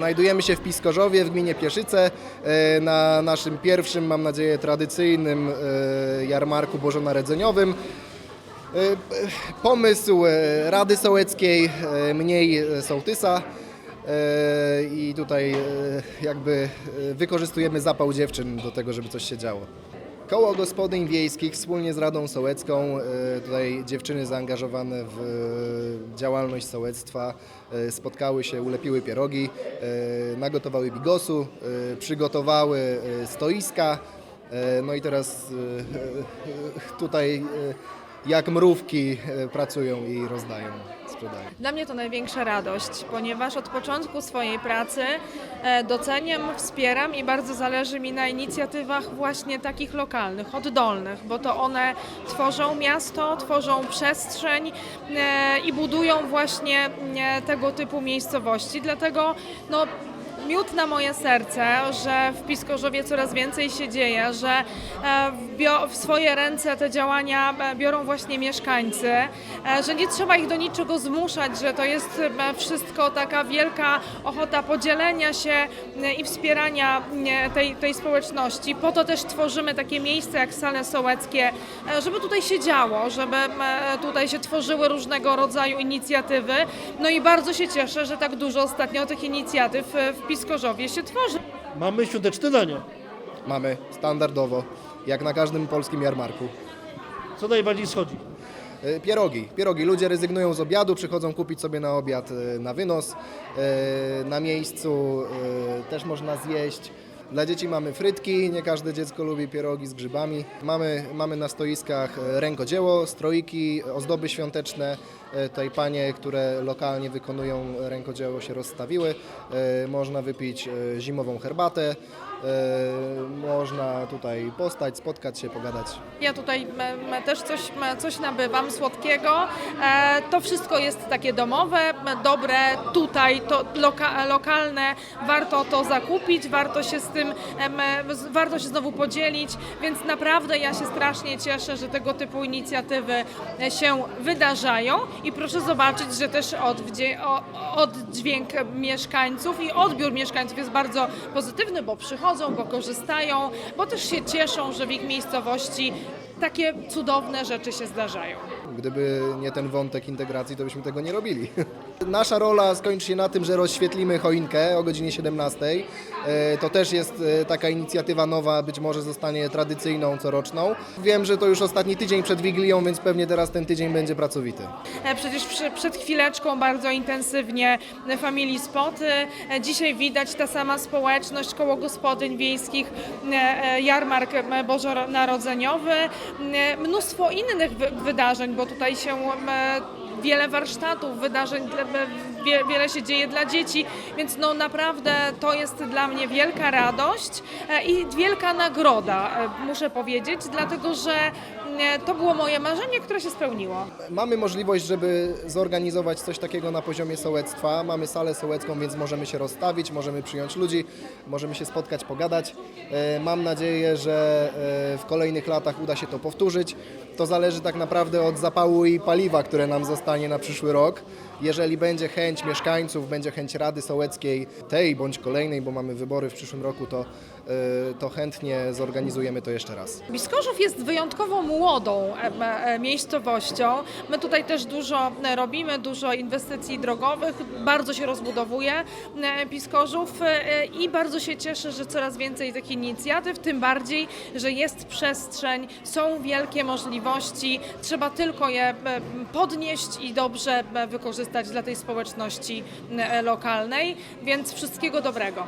Znajdujemy się w Piskorzowie w gminie Pieszyce e, na naszym pierwszym, mam nadzieję, tradycyjnym e, jarmarku bożonarodzeniowym. E, Pomysł Rady Sołeckiej, mniej sołtysa i tutaj jakby wykorzystujemy zapał dziewczyn do tego, żeby coś się działo. Koło Gospodyń Wiejskich wspólnie z Radą Sołecką, e, tutaj dziewczyny zaangażowane w e, działalność sołectwa e, spotkały się, ulepiły pierogi, nagotowały bigosu, przygotowały stoiska, no i teraz tutaj jak mrówki e, pracują i rozdają, sprzedają. Dla mnie to największa radość, ponieważ od początku swojej pracy e, doceniam, wspieram i bardzo zależy mi na inicjatywach właśnie takich lokalnych, oddolnych, bo to one tworzą miasto, tworzą przestrzeń e, i budują właśnie tego typu miejscowości. Dlatego no, miód na moje serce, że w Piskorzowie coraz więcej się dzieje, że e, w w swoje ręce te działania e, biorą właśnie mieszkańcy, e, że nie trzeba ich do niczego zmuszać, że to jest wszystko taka wielka ochota podzielenia się i wspierania tej, tej społeczności. Po to też tworzymy takie miejsca jak sale sołeckie, żeby tutaj się działo, żeby tutaj się tworzyły różnego rodzaju inicjatywy. No i bardzo się cieszę, że tak dużo ostatnio tych inicjatyw w Piskorzowie się tworzy. Mamy świąteczne dania. Mamy standardowo, jak na każdym polskim jarmarku. Co najbardziej schodzi? E, Pierogi. Pierogi. Ludzie rezygnują z obiadu, przychodzą kupić sobie na obiad e, na wynos. E, Na miejscu też można zjeść. Dla dzieci mamy frytki, nie każde dziecko lubi pierogi z grzybami. Mamy, mamy na stoiskach e, rękodzieło, stroiki, ozdoby świąteczne. E, Tutaj panie, które lokalnie wykonują rękodzieło się rozstawiły. E, Można wypić e, zimową herbatę. E, Można tutaj postać, spotkać się, pogadać. Ja tutaj też coś, coś nabywam słodkiego. E, to wszystko jest takie domowe, dobre, tutaj, to loka, lokalne. Warto to zakupić, warto się z tym, z- warto się znowu podzielić, więc naprawdę ja się strasznie cieszę, że tego typu inicjatywy e, się wydarzają i proszę zobaczyć, że też oddźwięk mieszkańców i odbiór mieszkańców jest bardzo pozytywny, bo przychodzą, bo korzystają, bo też się cieszą, że w ich miejscowości takie cudowne rzeczy się zdarzają. Gdyby nie ten wątek integracji, to byśmy tego nie robili. Nasza rola skończy się na tym, że rozświetlimy choinkę o godzinie 17. E, To też jest e, taka inicjatywa nowa, być może zostanie tradycyjną coroczną. Wiem, że to już ostatni tydzień przed Wigilią, więc pewnie teraz ten tydzień będzie pracowity. E, Przecież przed chwileczką bardzo intensywnie Family Spoty. Dzisiaj widać ta sama społeczność koło gospodyń wiejskich, jarmark bożonarodzeniowy, mnóstwo innych wy, wydarzeń, bo tutaj się e, wiele warsztatów, wydarzeń, e, wie, wiele się dzieje dla dzieci, więc no naprawdę to jest dla mnie wielka radość e, i wielka nagroda, muszę powiedzieć, dlatego że to było moje marzenie, które się spełniło. Mamy możliwość, żeby zorganizować coś takiego na poziomie sołectwa. Mamy salę sołecką, więc możemy się rozstawić, możemy przyjąć ludzi, możemy się spotkać, pogadać. E, Mam nadzieję, że e, w kolejnych latach uda się to powtórzyć. To zależy tak naprawdę od zapału i paliwa, które nam zostanie na przyszły rok. Jeżeli będzie chęć mieszkańców, będzie chęć Rady Sołeckiej, tej bądź kolejnej, bo mamy wybory w przyszłym roku, to, e, to chętnie zorganizujemy to jeszcze raz. Biskorzów jest wyjątkowo młodą em, e, miejscowością. My tutaj też dużo e, robimy, dużo inwestycji drogowych, bardzo się rozbudowuje e, Biskorzów e, i bardzo się cieszę, że coraz więcej tych inicjatyw, tym bardziej, że jest przestrzeń, są wielkie możliwości, trzeba tylko je e, podnieść i dobrze e, wykorzystać dla tej społeczności e, lokalnej, więc wszystkiego dobrego.